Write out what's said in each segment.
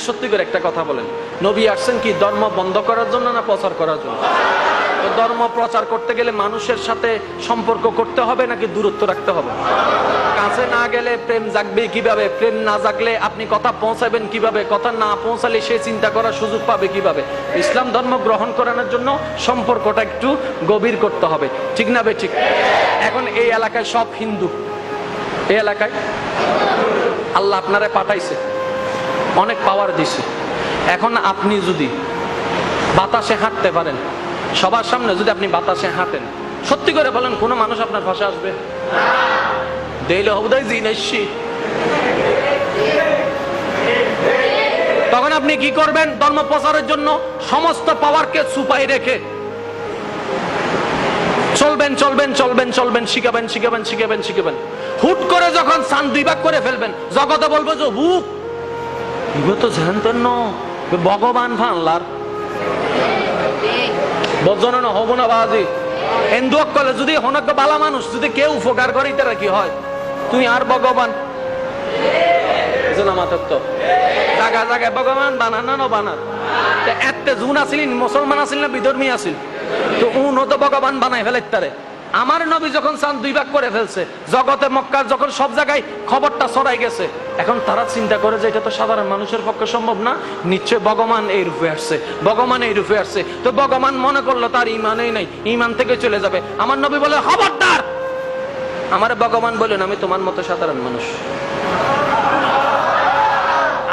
সত্যি করে একটা কথা বলেন। নবী আসছেন কি, ধর্ম বন্ধ করার জন্য না প্রচার করার জন্য? ধর্ম প্রচার করতে গেলে মানুষের সাথে সম্পর্ক করতে হবে নাকি দূরত্ব রাখতে হবে? কাছে না গেলে প্রেম জাগবে কীভাবে? প্রেম না জাগলে আপনি কথা পৌঁছাবেন কীভাবে? কথা না পৌঁছালে সে চিন্তা করার সুযোগ পাবে কীভাবে? ইসলাম ধর্ম গ্রহণ করানোর জন্য সম্পর্কটা একটু গভীর করতে হবে। ঠিক না বে ঠিক? এখন এই এলাকায় সব হিন্দু। এই এলাকায়? আল্লাহ আপনারা পাঠাইছে। অনেক পাওয়ার দিছে। এখন আপনি যদি বাতাসে হাঁটতে পারেন, সবার সামনে যদি আপনি বাতাসে হাঁটেন, সত্যি করে বলেন, কোনো মানুষ আপনার পাশে আসবে? তখন আপনি কি করবেন? ধর্ম প্রচারের জন্য সমস্ত পাওয়ারকে সুপাই রেখে চলবেন চলবেন চলবেন চলবেন, শিখাবেন শিখাবেন শিখাবেন শিখাবেন। হুট করে যখন সান দুই ভাগ করে ফেলবেন, জগতে বলব যে, হুক ইগো তো জানতেন ন। ভগবান ফানলার বজন না, হব না বাজি। এন্দুক কলে যদি হনক বালা মানুষ, যদি কেউ উপকার করে তারা কি হয়? তুই আর ভগবান। মাথার তো? জায়গা জায়গায় ভগবান বানান না বানার এতে জুন আসিল মুসলমান আসিল না বিধর্মী আসিল তো উন তো ভগবান বানাই ফেলে তারে আমার নবী যখন চান দুই ভাগ করে ফেলছে, জগতে মক্কার যখন সব জায়গায় খবরটা ছড়াই গেছে, এখন তারা চিন্তা করে যে এটা তো সাধারণ মানুষের পক্ষে সম্ভব না, নিশ্চয় ভগবান এই রূপে আসছে, ভগবান এই রূপে আসছে। তো ভগবান মনে করল তার ইমানই নাই, ইমান থেকে চলে যাবে। আমার নবী বলে, খবরদার! আমার ভগবান বলেন আমি তোমার মতো সাধারণ মানুষ।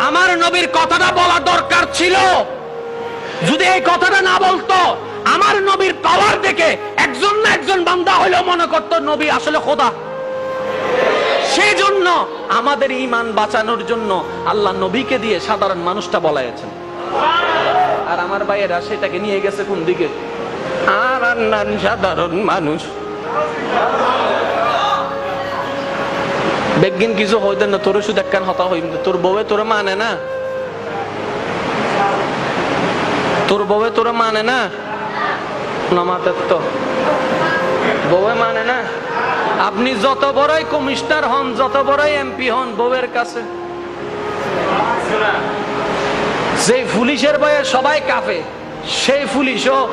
আমার নবীর কথাটা বলা দরকার ছিল। যদি এই কথাটা না বলতো আমার নবীর পাওয়ার দেখে একজন না একজন বান্দা হইলেও মনে করতো নবী আসলে খোদা। সেই জন্য আমাদের ইমান বাঁচানোর জন্য আল্লাহ নবীকে দিয়ে সাধারণ মানুষটা বলাইছেন আর আমার ভাইয়েরা সেটাকে নিয়ে গেছে কোন দিকে? আর আন্নান সাধারণ মানুষ। বেগিন কিছু হইতে না তোর শুধু একখান হতা হইম তোর বউয়ে তোর মানে না? তোর বউয়ে তোর মানে না? নামাতের তো বউয়ে মানে না? আপনি যত বড়ই কমিশনার হন, যত বড়ই এমপি হন, বউয়ের কাছে। যে পুলিশের বয়ে সবাই কাঁপে, সেই পুলিশ পুলিশও।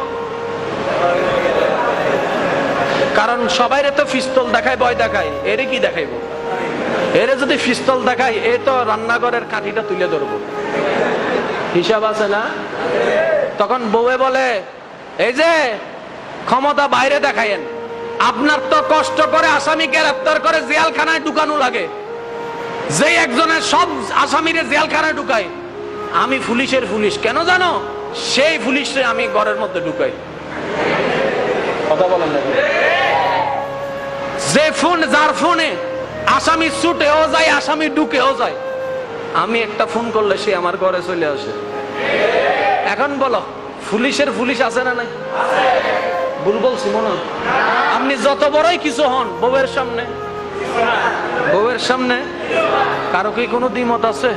কারণ সবাই তো পিস্তল দেখায়, ভয় দেখায়। এরে কি দেখাইব? এরে যদি পিস্তল দেখায়, এ তো রান্নাঘরের কাঠিটা তুলে ধরবো। হিসাব আছে না? তখন বউয়ে বলে এই যে, ক্ষমতা বাইরে দেখাইয়েন। আপনার তো কষ্ট করে আসামি গ্রেফতার করে জেলখানায় ঢুকানো লাগে। যে একজনের সব আসামিরে জেলখানায় ঢুকায়। আমি পুলিশের পুলিশ, কেন জানো? সেই পুলিশে আমি ঘরের মধ্যে ঢুকাই। কথা বলেন যে ফোন, যার ফোনে আসামি ছুটেও যায়, আসামি ঢুকেও যায়। আমি একটা ফোন করলে সে আমার ঘরে চলে আসে। এখন বলো পুলিশের পুলিশ আছে না নাই? ভুল বলছি মনে? আপনি যত বড়ই কিছু হন, বউয়ের সামনে। বউয়ের সামনে কারও কি কোনো দ্বিমত আছে?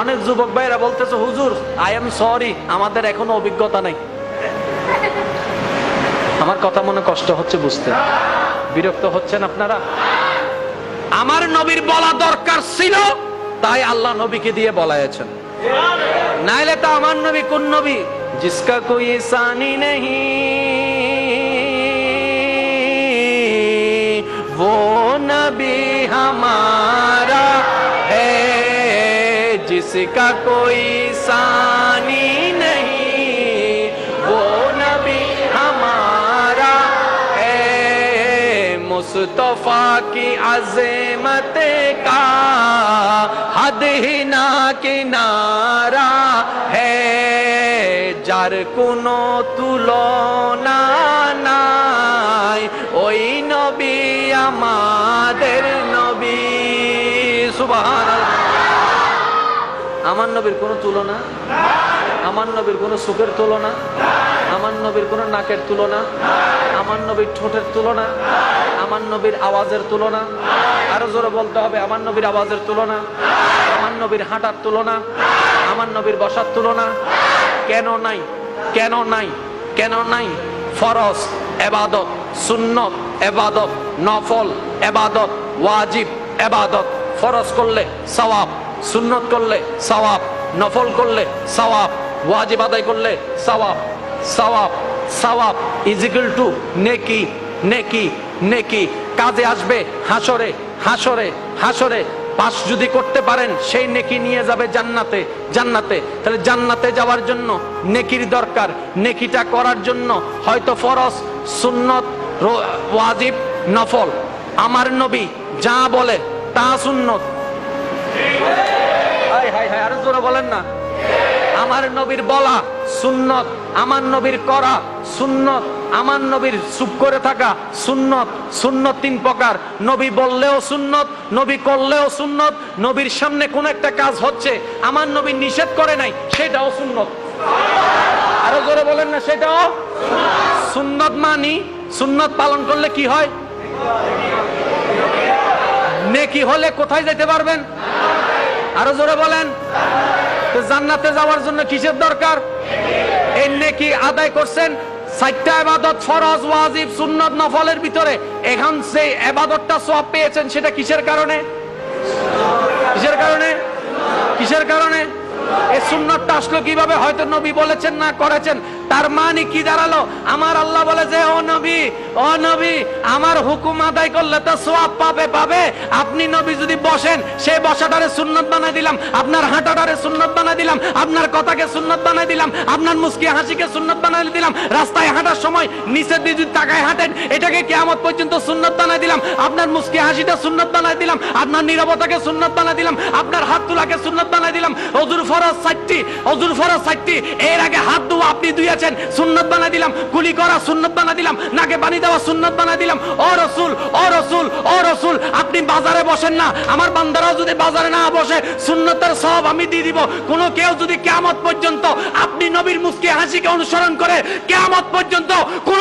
অনেক যুবক ভাইরা বলতেছে, হুজুর আই এম সরি আমাদের এখনও অভিজ্ঞতা নাই। আমার কথা মনে কষ্ট হচ্ছে বুঝতে। বিরক্ত হচ্ছেন আপনারা? আমার নবীর বলা দরকার ছিল, তাই আল্লাহ নবীকে দিয়ে বলাইছেন নাইলে তো আমার নবী কোন নবী? جس کا کوئی ثانی نہیں، وہ نبی ہمارا ہے، جس کا کوئی ثانی نہیں، وہ نبی ہمارا ہے۔ مصطفیٰ کی عظمت کا حد ہی نہ کنارہ ہے۔ যার কোনো তুলনা নাই। ওই নবী আমাদের নবী সুবহান আমার নবীর কোনো তুলনা, আমার নবীর কোনো সুখের তুলনা, আমার নবীর কোনো নাকের তুলনা, আমার নবীর ঠোঁটের তুলনা, আমার নবীর আওয়াজের তুলনা, আরও জোরে বলতে হবে, আমার নবীর আওয়াজের তুলনা, আমার নবীর হাঁটার তুলনা, আমার নবীর বসার তুলনা কেন নাই? কেন নাই? কেন নাই? ফরজ, এবাদত, সুন্নত, এবাদত, নফল, এবাদত, ওয়াজিব, এবাদত। ফরজ করলে সওয়াব, সুন্নত করলে সওয়াব, নফল করলে সওয়াব, ওয়াজিব আদায় করলে সওয়াব সওয়াব সওয়াব। ইজিক্যাল টু নেকি নেকি নেকি। কাজে আসবে হাসরে হাসরে হাসরে। পাশ যদি করতে পারেন, সেই নেকি নিয়ে যাবে জান্নাতে জান্নাতে। তাহলে জান্নাতে যাওয়ার জন্য নেকির দরকার। নেকিটা করার জন্য হয়তো ফরজ, সুন্নত ওয়াজিব, নফল। আমার নবী যা বলে তা সুন্নত। বলেন না। আমার নবীর বলা সুন্নত আমার নবীর করা, সুন্নত আমার নবীর চুপ করে থাকা, সুন্নত সুন্নত তিন প্রকার। নবী বললেও সুন্নত, নবী করলেও সুন্নত, নবীর সামনে কোন একটা কাজ হচ্ছে, আমার নবী নিষেধ করে নাই, সেটাও সুন্নত। আরও জোরে বলেন না, সেটাও? সুন্নত মানি, সুন্নত পালন করলে কি হয়? নেকি হলে কোথায় যেতে পারবেন? আরও জোরে বলেন। তো জান্নাতে যাওয়ার জন্য কিসের দরকার? এই নেকি আদায় করছেন চারটা এবাদত, ফরজ, ওয়াজিব, সুন্নত, নফলের ভিতরে। এখন সেই এবাদতটা সব পেয়েছেন, সেটা কিসের কারণে? কিসের কারণে? কিসের কারণে? সুন্নতটা আসলো কীভাবে? হয়তো নবী বলেছেন না, করেছেন। তার মানে কি দাঁড়াল? আমার আল্লাহ বলে যে, ও নবী ও নবী, আমার হুকুম আদায় করলে তো সোয়াব পাবে পাবে। আপনি নবী যদি বসেন সেই বসাটারে সুন্নত বানাই দিলাম, আপনার হাঁটাটারে সুন্নত বানাই দিলাম, আপনার কথাকে সুন্নত বানাই দিলাম, আপনার মুস্কি হাসিকে সুন্নত বানাই দিলাম, রাস্তায় হাঁটার সময় নিচের দিয়ে যদি তাকায় হাঁটেন, এটাকে কেয়ামত পর্যন্ত সুন্নত বানাই দিলাম, আপনার মুস্কি হাসিটা সুন্নত বানাই দিলাম, আপনার নীরবতাকে সুন্নত বানাই দিলাম, আপনার হাত তোলাকে সুন্নত বানাই দিলাম। অজুর ফরজ সাইটটি অজুর ফরজ সাইটটি এর আগে হাত ধোয়া আপনি দুইয়াছেন সুন্নত বানাই দিলাম কুলি করা সুন্নত বানাই দিলাম, নাকে দেওয়া সুন্নত বানাই দিলাম। ও রসুল ও রসুল ও রসুল, আপনি বাজারে বসেন না, আমার বান্দারাও যদি বাজারে না বসে, সুন্নতের সব আমি দিয়ে দিব। কোনো কেউ যদি কেয়ামত পর্যন্ত, আপনি নবীর মুস্কি হাসিকে অনুসরণ করে, কেয়ামত পর্যন্ত কোন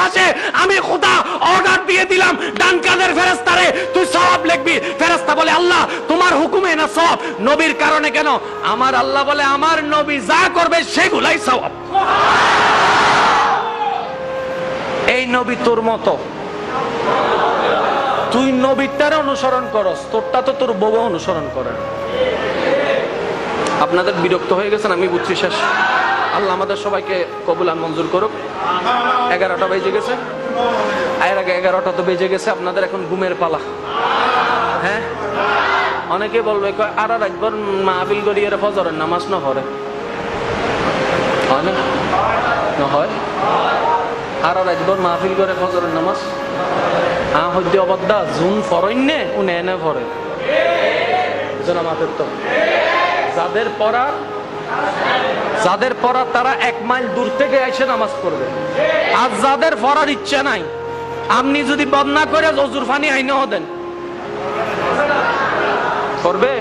হাসে আমি খোদা অর্ডার দিয়ে দিলাম, ডান কাদের ফেরেস্তারে তুই সব লিখবি। ফেরেস্তা বলে, আল্লাহ, তোমার হুকুমে না সব নবীর কারণে কেন? আমার আল্লাহ বলে, আমার নবী যা করবে সেগুলাই সব এই নবী তোর মতো। তুই নবীরটারে অনুসরণ করস, তোরটা তো তোর বউ অনুসরণ করে আপনাদের বিরক্ত হয়ে গেছেন, আমি বুঝছি শেষ। আল্লাহ আমাদের সবাইকে কবুলান মঞ্জুর করুক। এগারোটা বেজে গেছে। এর আগে এগারোটা তো বেজে গেছে, আপনাদের এখন ঘুমের পালা। হ্যাঁ? অনেকে বলবে আর আর একবার মাহবিল গড়িয়ে ফজরের নামাজ? না হরে হয় না আর এনে তো যাদের পড়া যাদের পড়া তারা এক মাইল দূর থেকে এসে নামাজ পড়বে। আর যাদের পড়ার ইচ্ছা নাই, আপনি যদি বদনা করে জজুর ফানি আইনে দেন। করবে?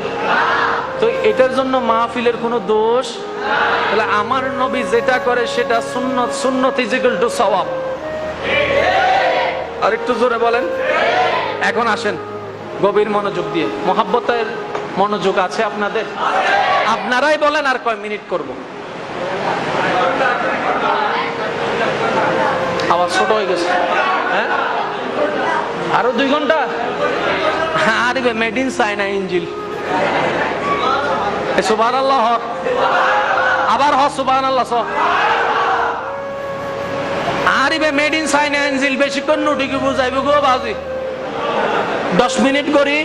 তো এটার জন্য মাহফিলের কোনো দোষ? তাহলে আমার নবী যেটা করে সেটা সুন্নত সুন্নত ইজিক্যাল টু সওয়াব। আর একটু জোরে বলেন। এখন আসেন গভীর মনোযোগ দিয়ে। মহাব্বতের মনোযোগ আছে আপনাদের? আপনারাই বলেন আর কয় মিনিট করব। আবার ছোট হয়ে গেছে। হ্যাঁ? আরও দুই ঘণ্টা? আরে মেড ইন চাইনা ইঞ্জিল। সুবাহ আল্লাহ হক। আবার হ সুবাহ আল্লাহ আরিবে মেড ইন চাইনা ইঞ্জিল বেশিক্ষণ নুটিকে বুঝাইব গো বাজি। দশ মিনিট করি।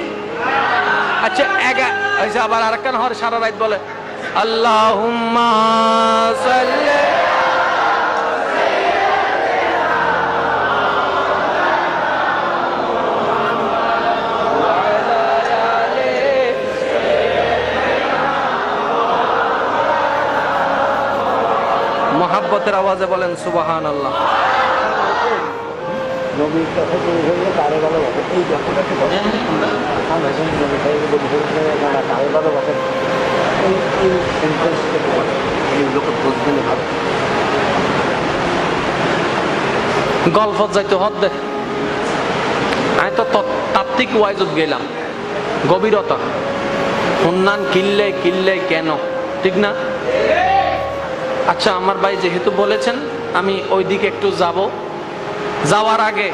আচ্ছা এগা আচ্ছা আবার আরেকখান হর সারা রাত বলে আল্লাহ মহাব্বতের আওয়াজে বলেন সুবাহান আল্লাহ নবীর কথা শুরু করলে তারে ভালোবাসে এই ব্যাপারটা তো বলে? আমি এখন নবী সাহেবের না তারে ভালোবাসে এই এই সেন্টেন্সটা এই লোক বুঝবেন ভালো। গল্পত যাইতে হদ দে। আমি তো তত- তাত্ত্বিক ওয়াইজত গেলাম। গভীরতা। সন্ধান কিনলে কিনলে কেন? ঠিক না? আচ্ছা আমার ভাই যেহেতু বলেছেন আমি ওই দিকে একটু যাব। যাওয়ার আগে,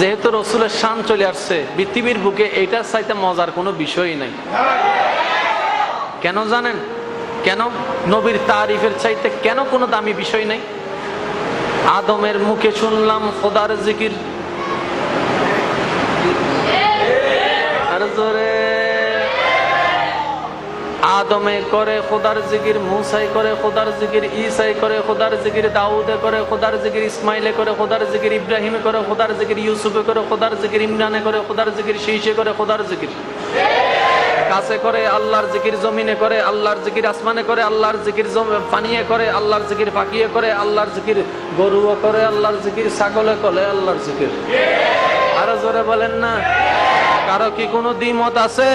যেহেতু রসুলের শান চলে আসছে, পৃথিবীর বুকে এইটার চাইতে মজার কোনো বিষয়ই নাই। কেন জানেন? কেন? নবীর তারিফের চাইতে কেন কোনো দামি বিষয় নেই? আদমের মুখে শুনলাম খোদার জিকির। আর জোরে। আদমে করে খোদার জিকির, মুসাই করে খোদার জিকির ইসাই করে খোদার জিকির, দাউদে করে খোদার জিকির, ইসমাইলে করে খোদার জিকির, ইব্রাহিমে করে খোদার জিকির, ইউসুফে করে খোদার জিকির, ইমরানে করে খোদার জিকির শীষে করে খোদার জিকির। কাছে করে আল্লাহর জিকির, জমিনে করে আল্লাহর জিকির, আসমানে করে আল্লাহর জিকির পানিয়ে করে আল্লাহর জিকির ফাঁকিয়ে করে আল্লাহর জিকির, গরুও করে আল্লাহর জিকির, ছাগলে করে আল্লাহর জিকির। আরও জোরে বলেন না? কারও কি কোনো দ্বিমত আছে?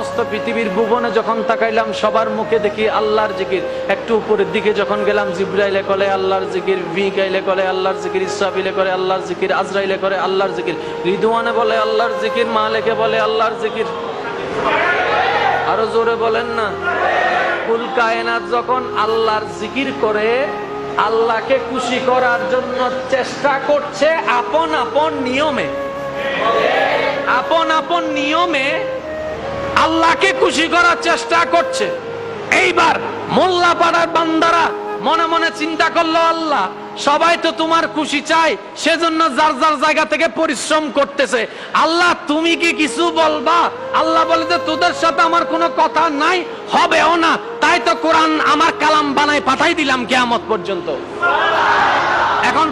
সমস্ত পৃথিবীর ভুবনে যখন তাকাইলাম, সবার মুখে দেখি আল্লাহর জিকির। একটু উপরের দিকে যখন গেলাম, জিব্রাইলে কলে আল্লাহর জিকির ভিকাইলে কলে আল্লাহর জিকির, ইসরাফিলে করে আল্লাহর জিকির, আজরাইলে করে আল্লাহর জিকির রিদুয়ানে বলে আল্লাহর জিকির, মালেকে বলে আল্লাহর জিকির। আরও জোরে বলেন না। কুল কায়নাত যখন আল্লাহর জিকির করে, আল্লাহকে খুশি করার জন্য চেষ্টা করছে আপন আপন নিয়মে। আপন আপন নিয়মে আল্লাহকে খুশি করার চেষ্টা করছে। এইবার মোল্লা পাড়ার বান্দারা মনে মনে চিন্তা করল, আল্লাহ, সবাই তো তোমার খুশি চাই সেজন্য যার যার জায়গা থেকে পরিশ্রম করতেছে। আল্লাহ, তুমি কি কিছু বলবা? আল্লাহ বলে যে, তোদের সাথে আমার কোনো কথা নাই, হবেও না। তাই তো কোরআন আমার কালাম বানাই পাঠাই দিলাম কেয়ামত পর্যন্ত।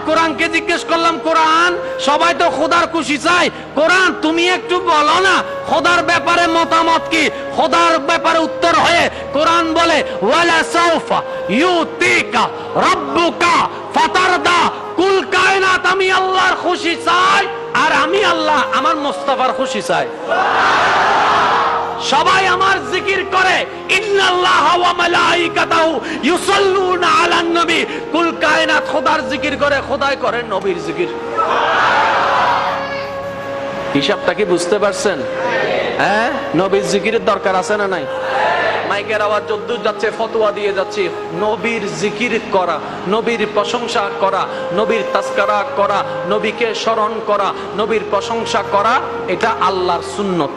কোরআনকে জিজ্ঞেস করলাম, কোরআন? সবাই তো খোদার খুশি চাই কোরআন, তুমি একটু বলো না, খোদার ব্যাপারে মতামত কি? খোদার ব্যাপারে উত্তর হয়ে কোরআন বলে, ওয়ালা সাউফা ইউতিকা রাব্বুকা ফাতারদা। কুল কায়নাত আমি আল্লাহর খুশি চাই, আর আমি আল্লাহ আমার মোস্তফার খুশি চাই। সবাই আমার জিকির করে, ইন্নাল্লাহ ওয়া মালাইকাতাহু ইউসাল্লুনা আলান নবী। কুল কায়নাত খোদার জিকির করে, খোদাই করে নবীর জিকির। হিসাবটা কি বুঝতে পারছেন? হ্যাঁ? নবীর জিকিরের দরকার আছে না নাই? মাইকের আওয়াজ যদ্দূর যাচ্ছে, ফতোয়া দিয়ে যাচ্ছি। নবীর জিকির করা, নবীর প্রশংসা করা, নবীর তাস্কারা করা, নবীকে স্মরণ করা, নবীর প্রশংসা করা, এটা আল্লাহর সুন্নত।